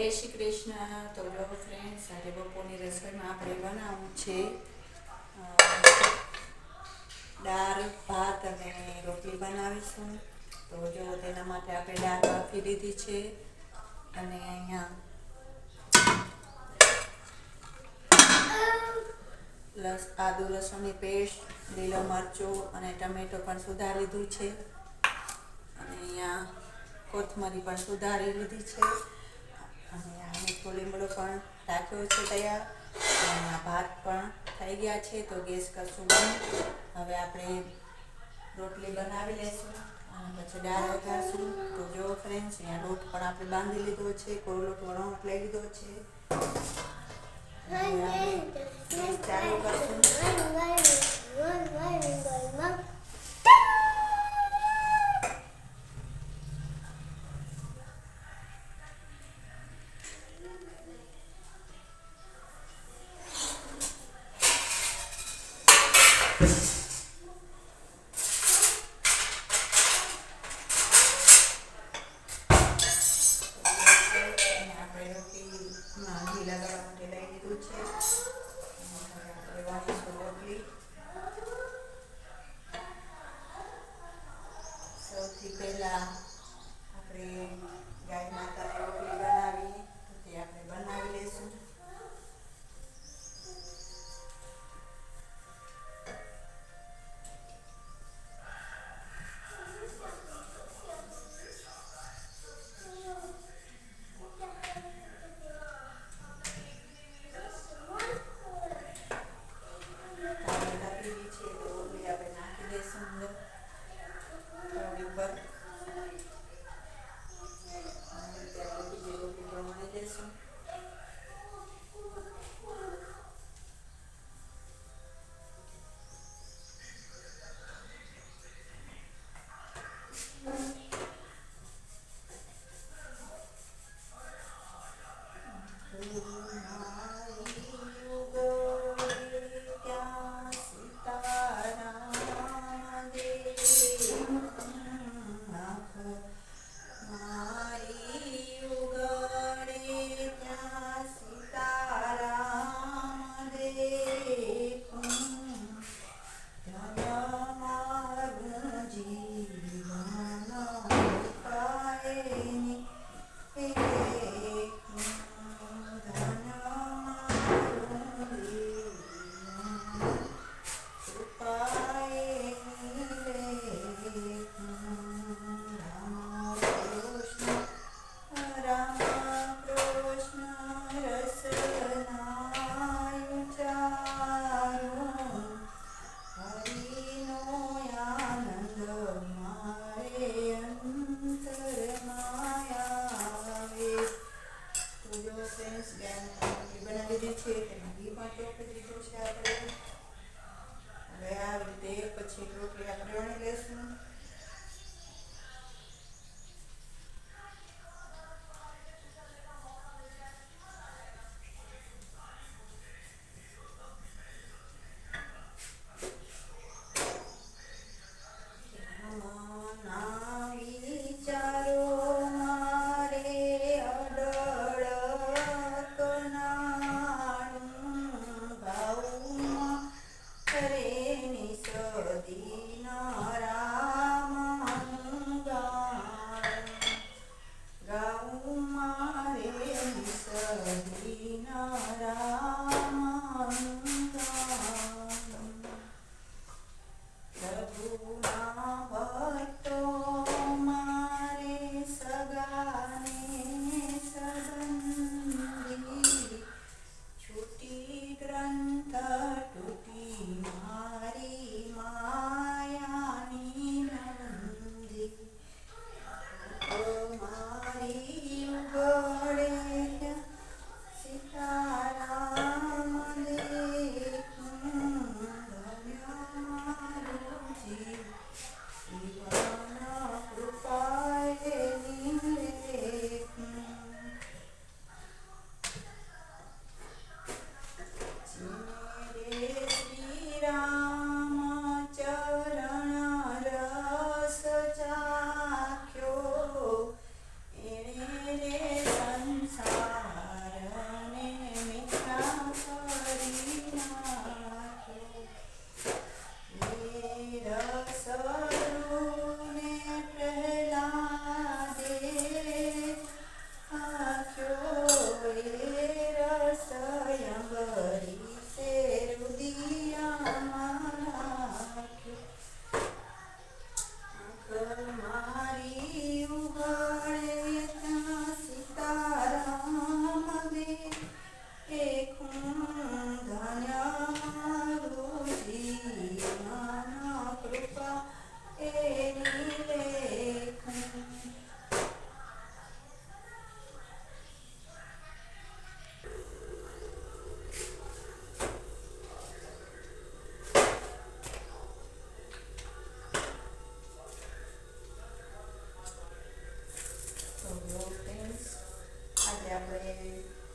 જય શ્રી કૃષ્ણ. તો જો ફ્રેન્ડ્સ આજે બપોરની રસોઈમાં આપણે બનાવવું છે દાળ, ભાત અને રોટલી બનાવીશું. તો જો તેના માટે આપણે દાળ બાફી લીધી છે અને અહીંયા લસ, આદુ, લસણની પેસ્ટ, લીલો મરચું અને ટમેટો પણ સુધારી લીધું છે. અને અહીંયા કોથમરી પણ સુધારી લીધી છે. અને આ મીઠો લીમડો પણ રાખ્યો છે તૈયાર. અને ભાત પણ થઈ ગયા છે, તો ગેસ કરશું બંધ હવે આપણે રોટલી બનાવી લઈશું અને પછી દાળ વઘારશું. તો જો ફ્રેન્ડ્સ અહીંયા લોટ પણ આપણે બાંધી લીધો છે કોઈ લોટ વણો લઈ લીધો છે. ચાલુ કરશું.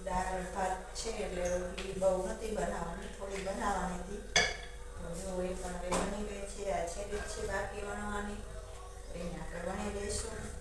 દાળ, ભાત છે એટલે રોટલી બહુ નથી બનાવવાની, થોડી બનાવવાની હતી. તો જો એ પણ બની ગઈ છે, આ છેલ્લી છે, બાકી વણવાની. એને આપણે વણી લઈશું.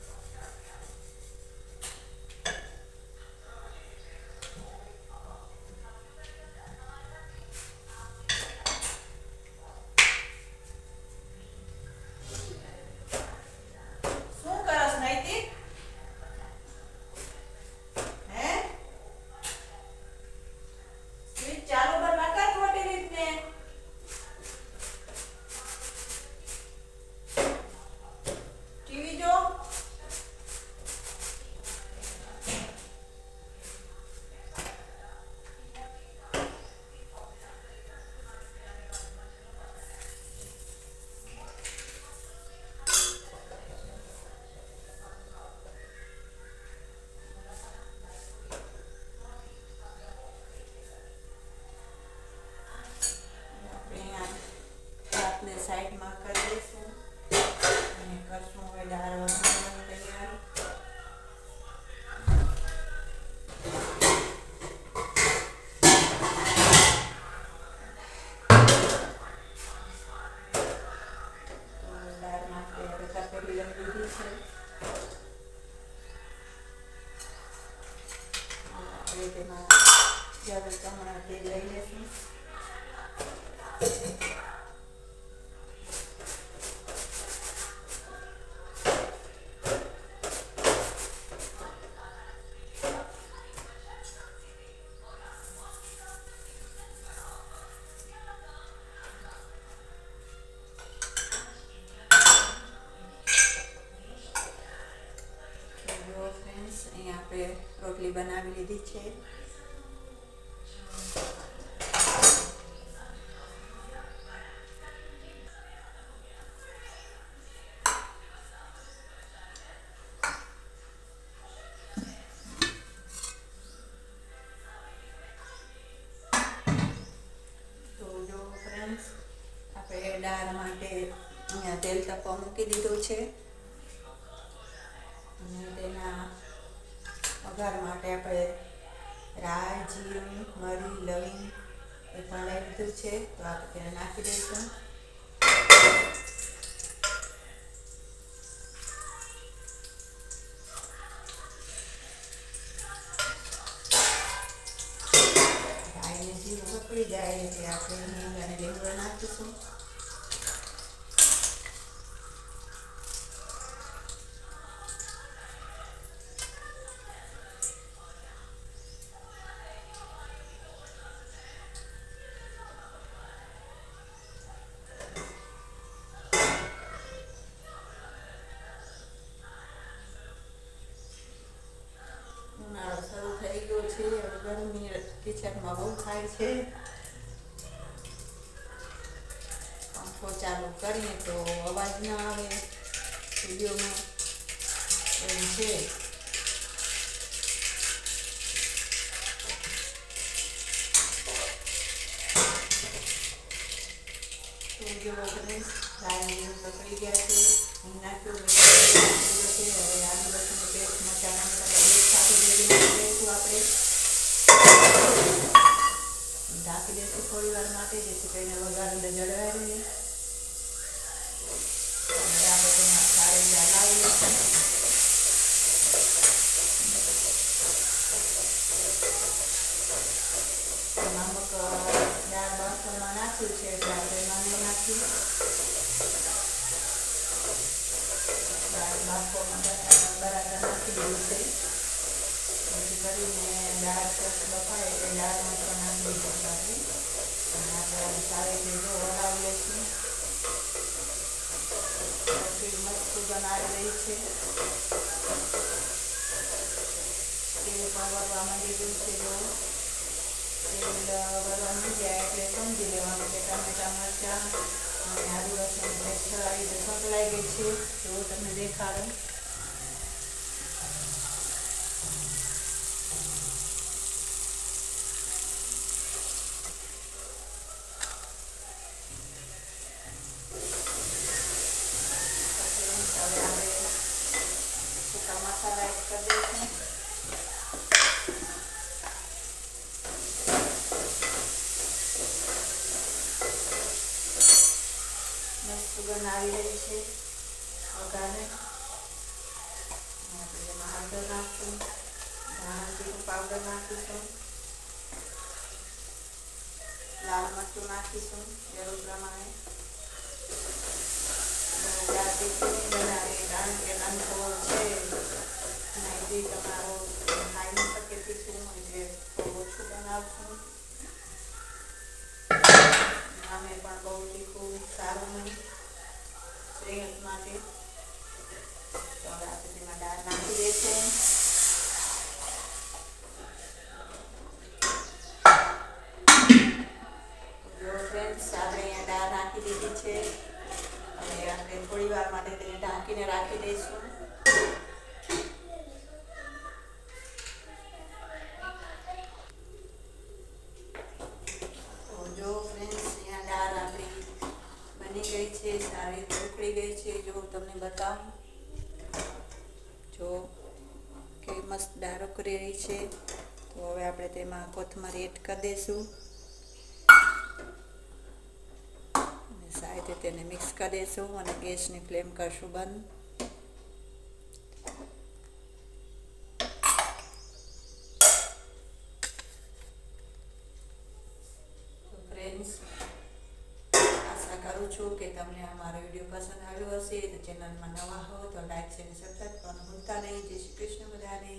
રોટલી બનાવી લીધી છે. દાળ માટે અહીંયા તેલ તપવા મૂકી દીધું છે. અને તેના વઘાર માટે આપણે રાઈ જીરું, મરી, લવિંગ એ પણ લઈ લીધું છે. તો આપણે તેને નાખી દઈશું. રાઈને જીરું પકડી જાય એટલે આપણે છે, ગરમી કિચનમાં બહુ થાય છે. પંખો ચાલુ કરીએ તો અવાજ ના આવે. સ્ટુડિયોમાં એમ છે. સારી પકડી ગયા છે નાખ્યું છે. હવે આદિવાસીનો આપણે. ઢાંકી દઈશું થોડી વાર માટે, જેથી કરીને વઘાર અંદર જળવાઈ રહે. આપણે તેમાં સારી હલાવી લઈશું નમક દાળ બાફવામાં નાખ્યું છે એટલે આપણે એમાં નહીં નાખ્યું દાળ બાફવામાં બટાકા બરાબર નાખી દીધું છે પછી કરીને દાળ સરસ બફાય એટલે દાળમાં પણ નાખી દીધું આપણે અને આપણે સારી રીતે જો હલાવી લઈશું પછી મસ્ત બનાવી રહી છે. તેલ પણ વરવા માંડી ગયું છે જો તેલ વળવા માંડી જાય એટલે સમજી લેવાનું કે ટામેટા, મરચાં અને આદિવાસીની પેસ્ટ આવી સંકળાઈ ગઈ છે. જો તમને દેખાડો હવે આપણે સૂકા મસાલા એડ કરી દઈશું પાવડર નાખશું ધાણા જીરું પાવડર નાખીશું લાલ મરચું નાખીશું જરૂર પ્રમાણે જાતે બનાવે કારણ કે નાનકો છે અને એ બી તમારો ખાઈ ન શકે તીખું એટલે થોડું ઓછું બનાવશું અમે પણ બહુ તીખું સારું નહીં સેહત માટે તો હવે આપણે તેમાં દાળ નાખી દઈશું જો ફ્રેન્ડ્સ આપણે અહીંયા દાળ નાખી દીધી છે હવે આપણે થોડી વાર માટે તેને ઢાંકીને રાખી દઈશું તો જો ફ્રેન્ડ્સ અહીંયા દાળ આપણી બની ગઈ છે સારી રીતે ઉકળી ગઈ છે જો હું તમને જો કે મસ્ત દાળ ઉકળી રહી છે, તો હવે આપણે તેમાં કોથમરી એડ કરી દઈશું અને રીતે તેને મિક્સ કરી દઈશું અને ગેસની ફ્લેમ કરશું બંધ. છું કે તમને આ મારો વીડિયો પસંદ આવ્યો હશે તો ચેનલમાં નવા હો તો લાઈક શેર સબસ્ક્રાઈબ કરવાનું ભૂલતા નહીં. જય શ્રી કૃષ્ણ બધાને.